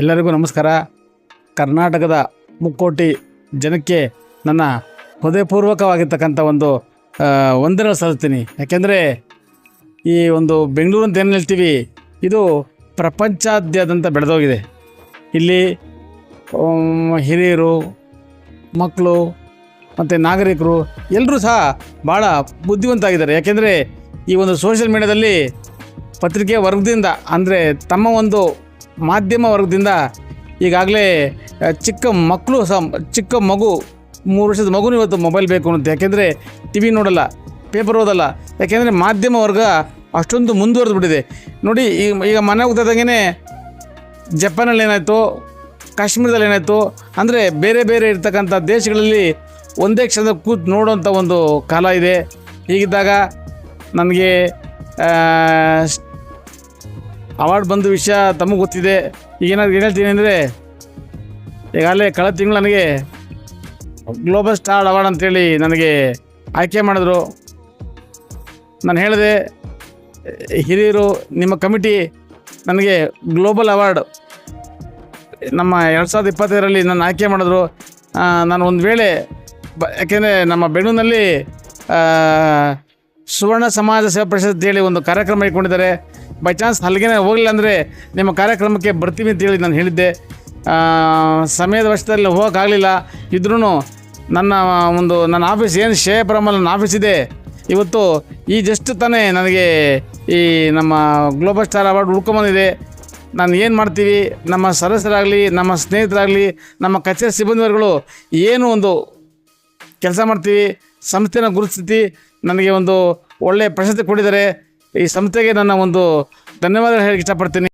ಎಲ್ಲರಿಗೂ ನಮಸ್ಕಾರ. ಕರ್ನಾಟಕದ ಮುಕ್ಕೋಟಿ ಜನಕ್ಕೆ ನನ್ನ ಹೃದಯಪೂರ್ವಕವಾಗಿರ್ತಕ್ಕಂಥ ಒಂದು ವಂದನೆ ಸಲ್ಲಿಸ್ತೀನಿ. ಯಾಕೆಂದರೆ ಈ ಒಂದು ಬೆಂಗಳೂರು ಅಂತ ಏನು ಹೇಳ್ತೀವಿ, ಇದು ಪ್ರಪಂಚಾದ್ಯಂತ ಬೆಳೆದೋಗಿದೆ. ಇಲ್ಲಿ ಹಿರಿಯರು ಮಕ್ಕಳು ಮತ್ತು ನಾಗರಿಕರು ಎಲ್ಲರೂ ಸಹ ಭಾಳ ಬುದ್ಧಿವಂತಾಗಿದ್ದಾರೆ ಯಾಕೆಂದರೆ ಈ ಒಂದು ಸೋಷಿಯಲ್ ಮೀಡ್ಯಾದಲ್ಲಿ ಪತ್ರಿಕೆ ವರ್ಗದಿಂದ, ಅಂದರೆ ತಮ್ಮ ಒಂದು ಮಾಧ್ಯಮ ವರ್ಗದಿಂದ ಈಗಾಗಲೇ ಚಿಕ್ಕ ಮಕ್ಕಳು ಸಹ, ಚಿಕ್ಕ ಮಗು, ಮೂರು ವರ್ಷದ ಮಗು ಇವತ್ತು ಮೊಬೈಲ್ ಬೇಕು ಅಂತ ಯಾಕೆಂದರೆ ಟಿ ವಿ ನೋಡಲ್ಲ, ಪೇಪರ್ ಓದಲ್ಲ. ಯಾಕೆಂದರೆ ಮಾಧ್ಯಮ ವರ್ಗ ಅಷ್ಟೊಂದು ಮುಂದುವರೆದು ಬಿಟ್ಟಿದೆ. ನೋಡಿ ಈಗ ಈಗ ಮನೆ ಹೋಗ್ತಿದ್ದಂಗೆ ಜಪಾನಲ್ಲಿ ಏನಾಯಿತು, ಕಾಶ್ಮೀರದಲ್ಲಿ ಏನಾಯಿತು, ಅಂದರೆ ಬೇರೆ ಬೇರೆ ಇರ್ತಕ್ಕಂಥ ದೇಶಗಳಲ್ಲಿ ಒಂದೇ ಕ್ಷಣದ ಕೂತು ನೋಡುವಂಥ ಒಂದು ಕಾಲ ಇದೆ. ಹೀಗಿದ್ದಾಗ, ನನಗೆ ಅವಾರ್ಡ್ ಬಂದ ವಿಷಯ ತಮಗೆ ಗೊತ್ತಿದೆ. ಈಗೇನಾದ್ರು ಏನು ಹೇಳ್ತೀನಿ ಅಂದರೆ, ಈಗಾಗಲೇ ಕಳೆದ ತಿಂಗಳು ನನಗೆ ಗ್ಲೋಬಲ್ ಸ್ಟಾರ್ ಅವಾರ್ಡ್ ಅಂತೇಳಿ ನನಗೆ ಆಯ್ಕೆ ಮಾಡಿದ್ರು. ನಾನು ಹೇಳಿದೆ, ಹಿರಿಯರು, ನಿಮ್ಮ ಕಮಿಟಿ ನನಗೆ ಗ್ಲೋಬಲ್ ಅವಾರ್ಡ್ ನಮ್ಮ ಎರಡು ಸಾವಿರದ ಇಪ್ಪತ್ತೈದರಲ್ಲಿ ನನ್ನ ಆಯ್ಕೆ ಮಾಡಿದ್ರು. ನಾನು ಒಂದು ವೇಳೆ ಬ, ಯಾಕೆಂದರೆ ನಮ್ಮ ಬೆಂಗಳೂರಿನಲ್ಲಿ ಸುವರ್ಣ ಸಮಾಜ ಸೇವಾ ಪರಿಷತ್ ಹೇಳಿ ಒಂದು ಕಾರ್ಯಕ್ರಮ ಇಟ್ಕೊಂಡಿದ್ದಾರೆ ಬೈ ಚಾನ್ಸ್ ಅಲ್ಲಿಗೆ ಹೋಗಲಿಲ್ಲ ಅಂದರೆ ನಿಮ್ಮ ಕಾರ್ಯಕ್ರಮಕ್ಕೆ ಬರ್ತೀವಿ ಅಂತೇಳಿ ನಾನು ಹೇಳಿದ್ದೆ. ಸಮಯದ ವರ್ಷದಲ್ಲಿ ಹೋಗೋಕ್ಕಾಗಲಿಲ್ಲ. ಇದ್ರೂ ನನ್ನ ಒಂದು, ನನ್ನ ಆಫೀಸ್ ಏನು ಶೇಪುರಮಲ್ಲಿ ನನ್ನ ಆಫೀಸ್ ಇದೆ. ಇವತ್ತು ಈ ಜಸ್ಟ್ ತಾನೇ ನನಗೆ ಈ ನಮ್ಮ ಗ್ಲೋಬಲ್ ಸ್ಟಾರ್ ಅವಾರ್ಡ್ ಹುಡ್ಕೊಂಬಂದಿದೆ. ನಾನು ಏನು ಮಾಡ್ತೀವಿ? ನಮ್ಮ ಸದಸ್ಯರಾಗಲಿ, ನಮ್ಮ ಸ್ನೇಹಿತರಾಗಲಿ, ನಮ್ಮ ಕಚೇರಿ ಸಿಬ್ಬಂದಿವರುಗಳು ಏನು ಒಂದು ಕೆಲಸ ಮಾಡ್ತೀವಿ? ಸಂಸ್ಥೆನ ಗುರುತಿಸಿ ನನಗೆ ಒಂದು ಒಳ್ಳೆಯ ಪ್ರಶಸ್ತಿ ಕೊಟ್ಟಿದ್ದಾರೆ. ಈ ಸಂಸ್ಥೆಗೆ ನನ್ನ ಒಂದು ಧನ್ಯವಾದ ಹೇಳಕ್ಕೆ ಇಷ್ಟಪಡ್ತೀನಿ.